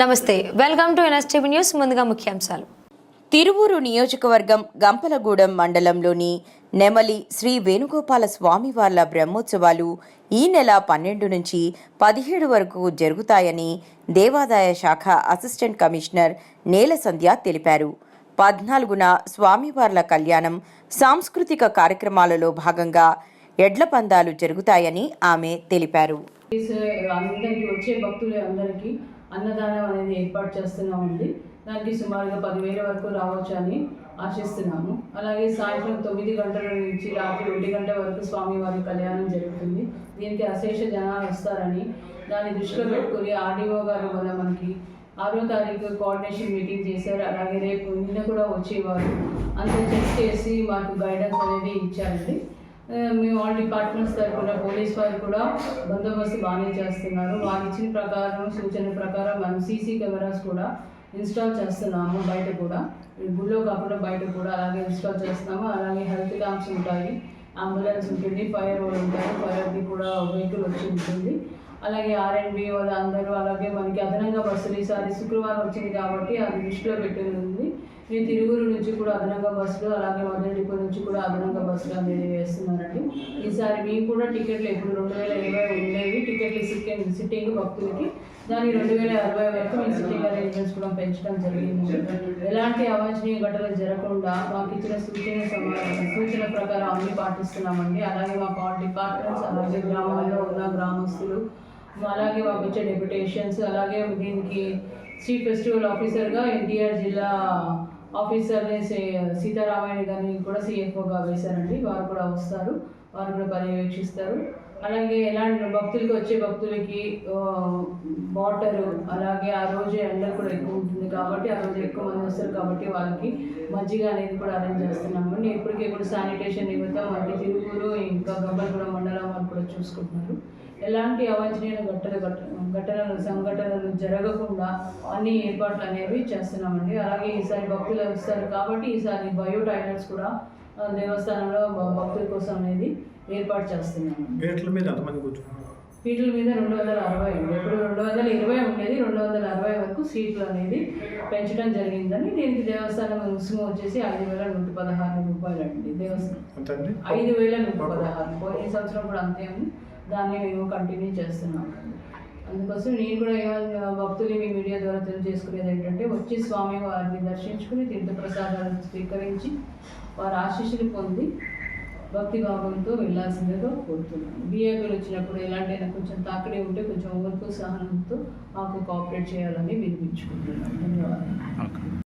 నమస్తే welcome to NSTV news ముందుగా ముఖ్యాంశాలు. తిరువూరు నియోజకవర్గం గంపలగూడెం మండలంలోని నెమలి శ్రీ వేణుగోపాల స్వామివార్ల బ్రహ్మోత్సవాలు ఈ నెల పన్నెండు నుంచి పదిహేడు వరకు జరుగుతాయని దేవాదాయ శాఖ అసిస్టెంట్ కమిషనర్ నేల సంధ్య తెలిపారు. పద్నాలుగున స్వామివార్ల కళ్యాణం సాంస్కృతిక కార్యక్రమాలలో భాగంగా ఎడ్ల పందాలు జరుగుతాయని ఆమె తెలిపారు. అందరికీ వచ్చే భక్తులు అందరికీ అన్నదానం అనేది ఏర్పాటు చేస్తున్నామండి. దానికి సుమారుగా పదివేల వరకు రావచ్చు అని ఆశిస్తున్నాము. అలాగే సాయంత్రం తొమ్మిది గంటల నుంచి రాత్రి ఒంటి గంట వరకు స్వామివారి కళ్యాణం జరుగుతుంది. దీనికి అశేష జనాలు వస్తారని దాన్ని దృష్టిలో పెట్టుకుని ఆర్డీఓ గారు వల్ల మనకి ఆరో తారీఖు కోఆర్డినేషన్ మీటింగ్ చేశారు. అలాగే రేపు నిన్న కూడా వచ్చేవారు. అంత చెక్ చేసి మాకు గైడెన్స్ అనేది ఇచ్చారండి. మేము ఆల్ డిపార్ట్మెంట్స్ తరఫున పోలీస్ వారు కూడా బందోబస్తు బాగానే చేస్తున్నారు. వారు ఇచ్చిన ప్రకారం సూచన ప్రకారం మనం సీసీ కెమెరాస్ కూడా ఇన్స్టాల్ చేస్తున్నాము బయట కూడా. గుళ్ళో కాకుండా బయట కూడా అలాగే ఇన్స్టాల్ చేస్తున్నాము. అలాగే హెల్త్ క్యాంప్స్ ఉంటాయి. అంబులెన్స్ ఉంటుంది ఫైర్ వాళ్ళు ఉంటారు ఫైర్కి కూడా వెహికల్ వచ్చి ఉంటుంది. అలాగే ఆర్ఎండ్బి వాళ్ళు అందరూ అలాగే మనకి అదనంగా బస్సులు ఈసారి శుక్రవారం వచ్చింది కాబట్టి అది దృష్టిలో పెట్టి ఉంది ఈ తిరుగురు నుంచి కూడా అదనంగా బస్సులు అలాగే మధుర డిపో నుంచి కూడా అదనంగా బస్సులు అనేది వేస్తున్నారండి. ఈసారి మీకు కూడా టికెట్లు ఇప్పుడు రెండు వేల ఇరవై ఉండేవి. టికెట్లు సిట్టింగ్ సిట్టింగ్ భక్తులకి దాని రెండు వేల అరవై వరకు మీ సిట్టింగ్ అరేంజ్మెంట్స్ కూడా పెంచడం జరిగింది. ఎలాంటి అవాంఛనీయ ఘటనలు జరగకుండా మాకు ఇచ్చిన సూచన సూచన ప్రకారం అన్ని పాటిస్తున్నామండి. అలాగే మా ఆల్ డిపార్ట్మెంట్స్ అలాగే గ్రామాల్లో ఉన్న గ్రామస్తులు అలాగే మాకు వచ్చే డెప్యుటేషన్స్ అలాగే దీనికి చీఫ్ ఫెస్టివల్ ఆఫీసర్గా ఎన్టీఆర్ జిల్లా ఆఫీసర్ని సీ- సీతారామయ్య గారిని కూడా సీఎఫ్ఓగా వేశారండి. వారు కూడా వస్తారు. వారు కూడా పర్యవేక్షిస్తారు. అలాగే ఎలాంటి భక్తులకి వచ్చే భక్తులకి వాటర్ అలాగే ఆ రోజు ఎండ కూడా ఎక్కువ ఉంటుంది కాబట్టి ఆ రోజు ఎక్కువ మంది వస్తారు కాబట్టి వాళ్ళకి మజ్జిగ అనేది కూడా అరేంజ్ చేస్తున్నాము. ఇప్పటికీ కూడా శానిటేషన్ నిమిత్తం మనకి తిరుగురు ఇంకా గబ్బలగూడ మండలం వాళ్ళు కూడా చూసుకుంటున్నారు. ఎలాంటి అవాంఛనీయ ఘటన ఘటనలు సంఘటనలు జరగకుండా అన్ని ఏర్పాట్లు అనేవి చేస్తున్నామండి. అలాగే ఈసారి భక్తులు వస్తారు కాబట్టి ఈసారి బయో టాయిలెట్స్ కూడా దేవస్థానంలో భక్తుల కోసం అనేది ఏర్పాటు చేస్తున్నాము. గేట్ల మీద ఎంతమంది కూర్చున్నారు? సీట్ల మీద రెండు వందల అరవై ఉంది ఇప్పుడు రెండు వందల ఇరవై ఉండేది రెండు వందల అరవై వరకు సీట్లు అనేది పెంచడం జరిగిందని దీనికి దేవస్థానం రుసుము వచ్చేసి ఐదు వేల నూట పదహారు రూపాయలు అండి దేవస్థానం. ఐదు వేల నూట పదహారు. పోయిన సంవత్సరం కూడా అంతే ఉంది. దాన్ని మేము కంటిన్యూ చేస్తున్నాం అందుకోసం నేను కూడా ఏమైనా భక్తులు మీ మీడియా ద్వారా తెలియజేసుకునేది ఏంటంటే వచ్చి స్వామి వారిని దర్శించుకుని తీర్థ ప్రసాదాలను స్వీకరించి వారి ఆశీస్సులు పొంది భక్తి భావంతో వెళ్ళాల్సిందిగా కోరుతున్నాను. బీఏపీలు వచ్చినప్పుడు ఎలాంటైనా కొంచెం తాకిడి ఉంటే కొంచెం ఓర్పు సహనంతో మాకు కోఆపరేట్ చేయాలని వినిపించుకుంటున్నాను. ధన్యవాదాలు.